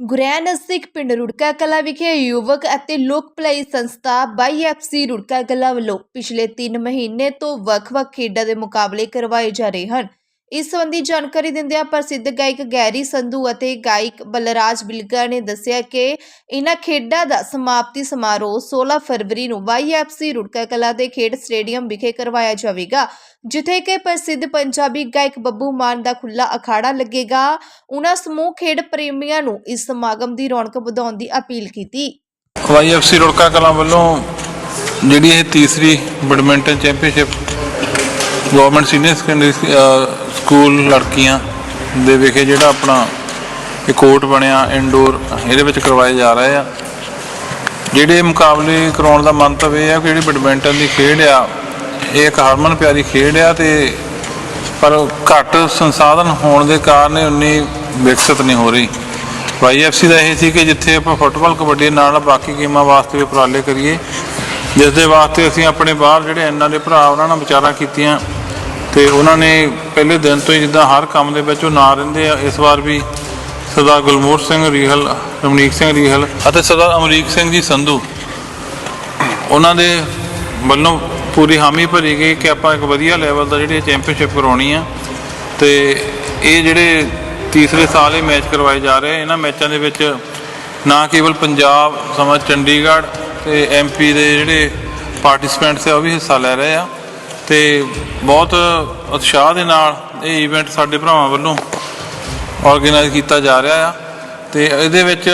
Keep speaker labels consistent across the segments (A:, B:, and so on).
A: ਗੁਰੈਨ ਨਜ਼ਦੀਕ ਪਿੰਡ ਰੁੜਕਾ ਕਲਾ ਵਿਖੇ ਯੁਵਕ ਅਤੇ ਲੋਕ ਭਲਾਈ ਸੰਸਥਾ ਬਾਈਐਫਸੀ ਰੁੜਕਾ ਕਲਾ ਵੱਲੋਂ ਪਿਛਲੇ 3 ਮਹੀਨੇ ਤੋਂ ਵੱਖ-ਵੱਖ ਖੇਡਾਂ ਦੇ ਮੁਕਾਬਲੇ ਕਰਵਾਏ ਜਾ ਰਹੇ ਹਨ। ਇਸ ਸੰਬੰਧੀ ਜਾਣਕਾਰੀ ਦਿੰਦਿਆਂ ਪ੍ਰਸਿੱਧ ਗਾਇਕ ਗੈਰੀ ਸੰਧੂ ਅਤੇ ਗਾਇਕ ਬਲਰਾਜ ਬਿਲਗਾ ਨੇ ਦੱਸਿਆ ਕਿ ਇਨ੍ਹਾਂ ਖੇਡਾਂ ਦਾ ਸਮਾਪਤੀ ਸਮਾਰੋਹ 16 ਫਰਵਰੀ ਨੂੰ ਵਾਈਐਫਸੀ ਰੁੜਕਾ ਕਲਾ ਦੇ ਖੇਡ ਸਟੇਡੀਅਮ ਵਿਖੇ ਕਰਵਾਇਆ ਜਾਵੇਗਾ, ਜਿੱਥੇ ਕਿ ਪ੍ਰਸਿੱਧ ਪੰਜਾਬੀ ਗਾਇਕ ਬੱਬੂ ਮਾਨ ਦਾ ਖੁੱਲਾ ਅਖਾੜਾ ਲੱਗੇਗਾ। ਉਹਨਾਂ ਸਮੂਹ ਖੇਡ ਪ੍ਰੇਮੀਆਂ ਨੂੰ ਇਸ ਸਮਾਗਮ ਦੀ ਰੌਣਕ ਵਧਾਉਣ ਦੀ ਅਪੀਲ ਕੀਤੀ।
B: ਵਾਈਐਫਸੀ ਰੁੜਕਾ ਕਲਾ ਵੱਲੋਂ ਜਿਹੜੀ ਇਹ ਤੀਸਰੀ badminton championship government senior secondary school ਲੜਕੀਆਂ ਦੇ ਵਿਖੇ ਜਿਹੜਾ ਆਪਣਾ ਇਹ ਕੋਰਟ ਬਣਿਆ ਇਨਡੋਰ ਇਹਦੇ ਵਿੱਚ ਕਰਵਾਏ ਜਾ ਰਹੇ ਆ। ਜਿਹੜੇ ਮੁਕਾਬਲੇ ਕਰਾਉਣ ਦਾ ਮੰਤਵ ਇਹ ਆ ਕਿ ਜਿਹੜੀ ਬੈਡਮਿੰਟਨ ਦੀ ਖੇਡ ਆ, ਇਹ ਇੱਕ ਹਰਮਨ ਪਿਆਰੀ ਖੇਡ ਆ ਤੇ ਪਰ ਘੱਟ ਸੰਸਾਧਨ ਹੋਣ ਦੇ ਕਾਰਨ ਉਨੀ ਵਿਕਸਿਤ ਨਹੀਂ ਹੋ ਰਹੀ। ਵਾਈਐਫਸੀ ਦਾ ਇਹ ਸੀ ਕਿ ਜਿੱਥੇ ਆਪਾਂ ਫੁੱਟਬਾਲ, ਕਬੱਡੀ ਨਾਲ ਬਾਕੀ ਗੇਮਾਂ ਵਾਸਤੇ ਵੀ ਉਪਰਾਲੇ ਕਰੀਏ, ਜਿਸ ਦੇ ਵਾਸਤੇ ਅਸੀਂ ਆਪਣੇ ਬਾਹਰ ਜਿਹੜੇ ਇਹਨਾਂ ਦੇ ਭਰਾ, ਉਹਨਾਂ ਨਾਲ ਵਿਚਾਰਾਂ ਕੀਤੀਆਂ। ਤੇ ਉਹਨਾਂ ਨੇ ਪਹਿਲੇ ਦਿਨ ਤੋਂ ਹੀ ਜਿੱਦਾਂ ਹਰ ਕੰਮ ਦੇ ਵਿੱਚ ਉਹ ਨਾ ਰਹਿੰਦੇ ਆ, ਇਸ ਵਾਰ ਵੀ ਸਰਦਾਰ ਗੁਲਮੋਹਰ ਸਿੰਘ ਰੀਹਲ, ਰਮਨੀਕ ਸਿੰਘ ਰੀਹਲ ਅਤੇ ਸਰਦਾਰ ਅਮਰੀਕ ਸਿੰਘ ਜੀ ਸੰਧੂ। ਉਹਨਾਂ ਦੇ ਵੱਲੋਂ ਪੂਰੀ ਹਾਮੀ ਭਰੀ ਗਈ ਕਿ ਆਪਾਂ ਇੱਕ ਵਧੀਆ ਲੈਵਲ ਦਾ ਜਿਹੜੀ ਚੈਂਪੀਅਨਸ਼ਿਪ ਕਰਾਉਣੀ ਆ ਤੇ ਇਹ ਜਿਹੜੇ ਤੀਸਰੇ ਸਾਲ ਇਹ ਮੈਚ ਕਰਵਾਏ ਜਾ ਰਹੇ ਇਹਨਾਂ ਮੈਚਾਂ ਦੇ ਵਿੱਚ ਨਾ ਕੇਵਲ ਪੰਜਾਬ, ਸਮਾਂ ਚੰਡੀਗੜ੍ਹ ਤੇ ਐਮਪੀ ਦੇ ਜਿਹੜੇ ਪਾਰਟਿਸਪੈਂਟਸ ਆ, ਉਹ ਵੀ ਹਿੱਸਾ ਲੈ ਰਹੇ ਆ। ਤੇ ਬਹੁਤ ਉਤਸ਼ਾਹ ਦੇ ਨਾਲ ਇਹ ਇਵੈਂਟ ਸਾਡੇ ਭਰਾਵਾਂ ਵੱਲੋਂ ਆਰਗੇਨਾਈਜ਼ ਕੀਤਾ ਜਾ ਰਿਹਾ ਆ। ਤੇ ਇਹਦੇ ਵਿੱਚ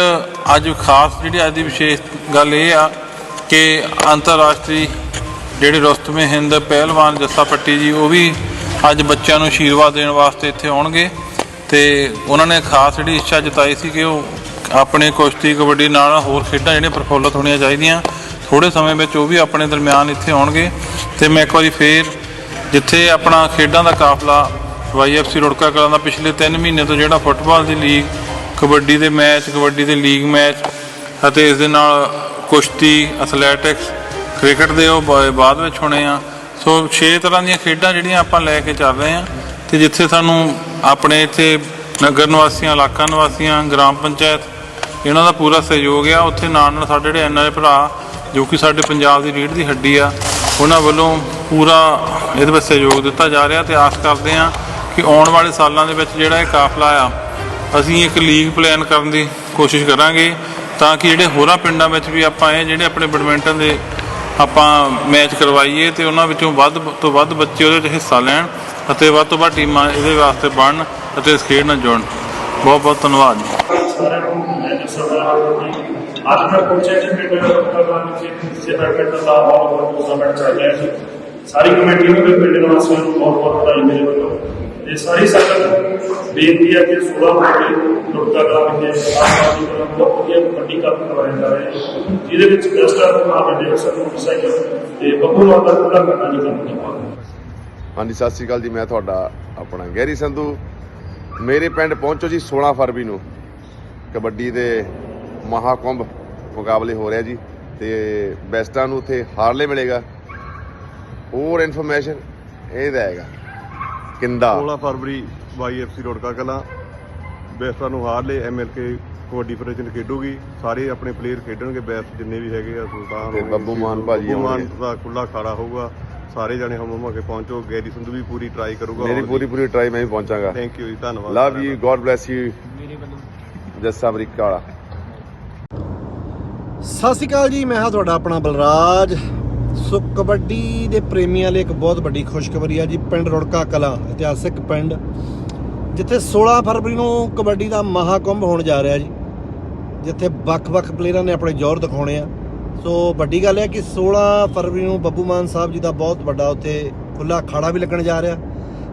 B: ਅੱਜ ਖਾਸ ਜਿਹੜੀ ਅੱਜ ਦੀ ਵਿਸ਼ੇਸ਼ ਗੱਲ ਇਹ ਆ ਕਿ ਅੰਤਰਰਾਸ਼ਟਰੀ ਜਿਹੜੇ ਰੁਸਤਮੇ ਹਿੰਦ ਪਹਿਲਵਾਨ ਜੱਸਾ ਪੱਟੀ ਜੀ, ਉਹ ਵੀ ਅੱਜ ਬੱਚਿਆਂ ਨੂੰ ਆਸ਼ੀਰਵਾਦ ਦੇਣ ਵਾਸਤੇ ਇੱਥੇ ਆਉਣਗੇ। ਤੇ ਉਹਨਾਂ ਨੇ ਖਾਸ ਜਿਹੜੀ ਇੱਛਾ ਜਤਾਈ ਸੀ ਕਿ ਉਹ ਆਪਣੇ ਕੁਸ਼ਤੀ ਕਬੱਡੀ ਨਾਲ ਹੋਰ ਖੇਡਾਂ ਜਿਹੜੀਆਂ ਪ੍ਰਫੁੱਲਤ ਹੋਣੀਆਂ ਚਾਹੀਦੀਆਂ। ਥੋੜੇ ਸਮੇਂ ਵਿੱਚ ਉਹ ਵੀ ਆਪਣੇ ਦਰਮਿਆਨ ਇੱਥੇ ਆਉਣਗੇ ਤੇ ਮੈਂ ਇੱਕ ਵਾਰੀ ਫੇਰ ਜਿੱਥੇ ਆਪਣਾ ਖੇਡਾਂ ਦਾ ਕਾਫਲਾ ਵਾਈਐਫਸੀ ਰੁੜਕਾ ਕਲਾਂ ਦਾ ਪਿਛਲੇ 3 ਮਹੀਨੇ ਤੋਂ ਜਿਹੜਾ ਫੁੱਟਬਾਲ ਦੀ ਲੀਗ, ਕਬੱਡੀ ਦੇ ਮੈਚ, ਕਬੱਡੀ ਦੇ ਲੀਗ ਮੈਚ ਅਤੇ ਇਸ ਦੇ ਨਾਲ ਕੁਸ਼ਤੀ, ਐਥਲੈਟਿਕਸ, ਕ੍ਰਿਕਟ ਦੇ ਉਹ ਬਾ- ਬਾਅਦ ਵਿੱਚ ਹੋਣੇ ਆ। ਸੋ 6 ਤਰ੍ਹਾਂ ਦੀਆਂ ਖੇਡਾਂ ਜਿਹੜੀਆਂ ਆਪਾਂ ਲੈ ਕੇ ਚੱਲ ਰਹੇ ਆ ਤੇ ਜਿੱਥੇ ਸਾਨੂੰ ਆਪਣੇ ਇੱਥੇ ਨਗਰ ਨਿਵਾਸੀਆਂ, ਇਲਾਕਾ ਨਿਵਾਸੀਆਂ, ਗ੍ਰਾਮ ਪੰਚਾਇਤ, ਇਹਨਾਂ ਦਾ ਪੂਰਾ ਸਹਿਯੋਗ ਆ। ਉੱਥੇ ਨਾਲ ਨਾਲ ਸਾਡੇ ਜਿਹੜੇ ਐਨਆਰਏ ਭਰਾ ਜੋ ਕਿ ਸਾਡੇ ਪੰਜਾਬ ਦੀ ਰੀੜ੍ਹ ਦੀ ਹੱਡੀ ਆ, ਉਹਨਾਂ ਵੱਲੋਂ ਪੂਰਾ ਇਹਦੇ ਵਿੱਚ ਸਹਿਯੋਗ ਦਿੱਤਾ ਜਾ ਰਿਹਾ ਤੇ ਆਸ ਕਰਦੇ ਆ ਕਿ ਆਉਣ ਵਾਲੇ ਸਾਲਾਂ ਦੇ ਵਿੱਚ ਜਿਹੜਾ ਇਹ ਕਾਫਲਾ ਆ, ਅਸੀਂ ਇੱਕ ਲੀਗ ਪਲਾਨ ਕਰਨ ਦੀ ਕੋਸ਼ਿਸ਼ ਕਰਾਂਗੇ ਤਾਂ ਕਿ ਜਿਹੜੇ ਹੋਰਾਂ ਪਿੰਡਾਂ ਵਿੱਚ ਵੀ ਆਪਾਂ ਇਹ ਜਿਹੜੇ ਆਪਣੇ ਬੈਡਮਿੰਟਨ ਦੇ ਆਪਾਂ ਮੈਚ ਕਰਵਾਈਏ ਤੇ ਉਹਨਾਂ ਵਿੱਚੋਂ ਵੱਧ ਤੋਂ ਵੱਧ ਬੱਚੇ ਉਹਦੇ ਵਿੱਚ ਹਿੱਸਾ ਲੈਣ ਅਤੇ ਵੱਧ ਤੋਂ ਵੱਧ ਟੀਮਾਂ ਇਹਦੇ ਵਾਸਤੇ ਬਣਨ ਅਤੇ ਇਸ ਖੇਡ ਨਾਲ ਜੁੜਨ। ਬਹੁਤ ਬਹੁਤ ਧੰਨਵਾਦ
C: ਸਾਰਿਆਂ ਨੂੰ ਮੈਂ ਸਰਦਾਰ ਜੀ ਅੱਜ ਮੈਂ ਪਹੁੰਚਿਆ ਜੀ, ਪਿੰਡ ਕਬਰਾਂ ਵਿੱਚ ਜਿੱਥੇ ਬੈਡਮਿੰਟਨ ਦਾ ਬਹੁਤ ਬਹੁਤ ਟੂਰਨਾਮੈਂਟ ਚੱਲ ਰਿਹਾ ਸੀ ਸਾਰੀ ਕਮੇਟੀ ਨੂੰ ਤੇ ਪਿੰਡ ਨਿਵਾਸੀਆਂ ਨੂੰ ਬਹੁਤ ਬਹੁਤ ਵਧਾਈ ਮੇਰੇ ਵੱਲੋਂ। ਤੇ ਸਾਰੀ ਸੰਗਤ ਨੂੰ ਬੇਨਤੀ ਹੈ ਕਿ 16 ਫਰਵਰੀ ਨੂੰ ਦੁਰਗਾ ਵਿਖੇ ਆਸਮਾਨ ਬਹੁਤ ਵਧੀਆ ਕਬੱਡੀ ਕੱਪ ਕਰਵਾਇਆ ਜਾ ਰਿਹਾ ਹੈ। ਜਿਹਦੇ ਵਿੱਚ ਬੈਸਟ ਆਫ ਮਾਰ ਦੇ ਸਭ ਨੂੰ ਸਾਈਕਲ ਤੇ ਬੱਬੂ ਮਾਨ ਦਾ ਕਰਨਾ ਜੀ ਕੰਮ
D: ਹਾਂਜੀ, ਸਤਿ ਸ਼੍ਰੀ ਅਕਾਲ ਜੀ। ਮੈਂ ਤੁਹਾਡਾ ਆਪਣਾ ਗੈਰੀ ਸੰਧੂ। ਮੇਰੇ ਪਿੰਡ ਪਹੁੰਚੋ ਜੀ 16 ਫਰਵਰੀ ਨੂੰ। ਕਬੱਡੀ ਦੇ ਮਹਾਕੁੰਭ ਮੁਕਾਬਲੇ ਹੋ ਰਿਹਾ ਜੀ ਤੇ ਬੈਸਟਾਂ ਨੂੰ ਉੱਥੇ ਹਾਰਲੇ ਮਿਲੇਗਾ। ਹੋਰ ਇਨਫੋਰਮੇਸ਼ਨ ਇਹ ਦੇਗਾ ਕਿੰਦਾ?
E: 16 ਫਰਵਰੀ ਵਾਈਐਫਸੀ ਰੋਡਕਾ ਕਲਾਂ ਬੈਸਟਾਂ ਨੂੰ ਹਾਰ ਲਏ ਐਮਐਲਕੇ ਕਬੱਡੀ ਫੈਡਰੇਸ਼ਨ ਖੇਡੂਗੀ। ਸਾਰੇ ਆਪਣੇ ਪਲੇਅਰ ਖੇਡਣਗੇ ਬੈਸਟ ਜਿੰਨੇ ਵੀ ਹੈਗੇ ਆ ਸੁਲਤਾਨ
D: ਤੇ ਬੱਬੂ ਮਾਨ ਭਾਜੀ
E: ਬੱਬੂ ਮਾਨ। ਦਾ ਖੁੱਲਾ ਖਾੜਾ ਹੋਊਗਾ। ਸਾਰੇ ਜਣੇ ਹਮ ਹਮ ਕੇ ਪਹੁੰਚੋ। ਗੈਰੀ ਸੰਧੂ ਵੀ ਪੂਰੀ ਟਰਾਈ ਕਰੂਗਾ।
D: ਮੇਰੀ ਪੂਰੀ ਪੂਰੀ ਟਰਾਈ ਮੈਂ ਵੀ ਪਹੁੰਚਾਂਗਾ।
E: ਥੈਂਕ ਯੂ ਜੀ ਧੰਨਵਾਦ
D: love you. God bless you Jassa America ਵਾਲਾ।
F: ਸਤਿ ਸ਼੍ਰੀ ਅਕਾਲ ਜੀ, ਮੈਂ ਹਾਂ ਤੁਹਾਡਾ ਆਪਣਾ ਬਲਰਾਜ। ਸੋ ਕਬੱਡੀ ਦੇ ਪ੍ਰੇਮੀਆਂ ਲਈ ਇੱਕ ਬਹੁਤ ਵੱਡੀ ਖੁਸ਼ਖਬਰੀ ਆ ਜੀ, ਪਿੰਡ ਰੁੜਕਾ ਕਲਾ, ਇਤਿਹਾਸਿਕ ਪਿੰਡ, ਜਿੱਥੇ 16 ਫਰਵਰੀ ਨੂੰ ਕਬੱਡੀ ਦਾ ਮਹਾਕੁੰਭ ਹੋਣ ਜਾ ਰਿਹਾ ਜੀ। ਜਿੱਥੇ ਵੱਖ-ਵੱਖ ਪਲੇਅਰਾਂ ਨੇ ਆਪਣੇ ਜ਼ੋਰ ਦਿਖਾਉਣੇ ਆ। ਸੋ ਵੱਡੀ ਗੱਲ ਹੈ ਕਿ 16 ਫਰਵਰੀ ਨੂੰ ਬੱਬੂ ਮਾਨ ਸਾਹਿਬ ਜੀ ਦਾ ਬਹੁਤ ਵੱਡਾ ਉੱਥੇ ਖੁੱਲਾ ਅਖਾੜਾ ਵੀ ਲੱਗਣ ਜਾ ਰਿਹਾ।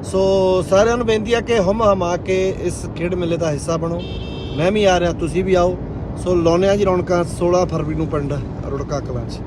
F: ਸੋ ਸਾਰਿਆਂ ਨੂੰ ਬੇਨਤੀ ਆ ਕਿ ਹਮ ਹਮਾ ਕੇ ਇਸ ਖੇਡ ਮੇਲੇ ਦਾ ਹਿੱਸਾ ਬਣੋ। ਮੈਂ ਵੀ ਆ ਰਿਹਾ, ਤੁਸੀਂ ਵੀ ਆਓ। ਸੋ ਲਾਉਂਦੇ ਹਾਂ ਜੀ ਰੌਣਕਾਂ 16 ਫਰਵਰੀ ਨੂੰ ਪਿੰਡ ਰੁੜਕਾ ਕਲਾਂ 'ਚ।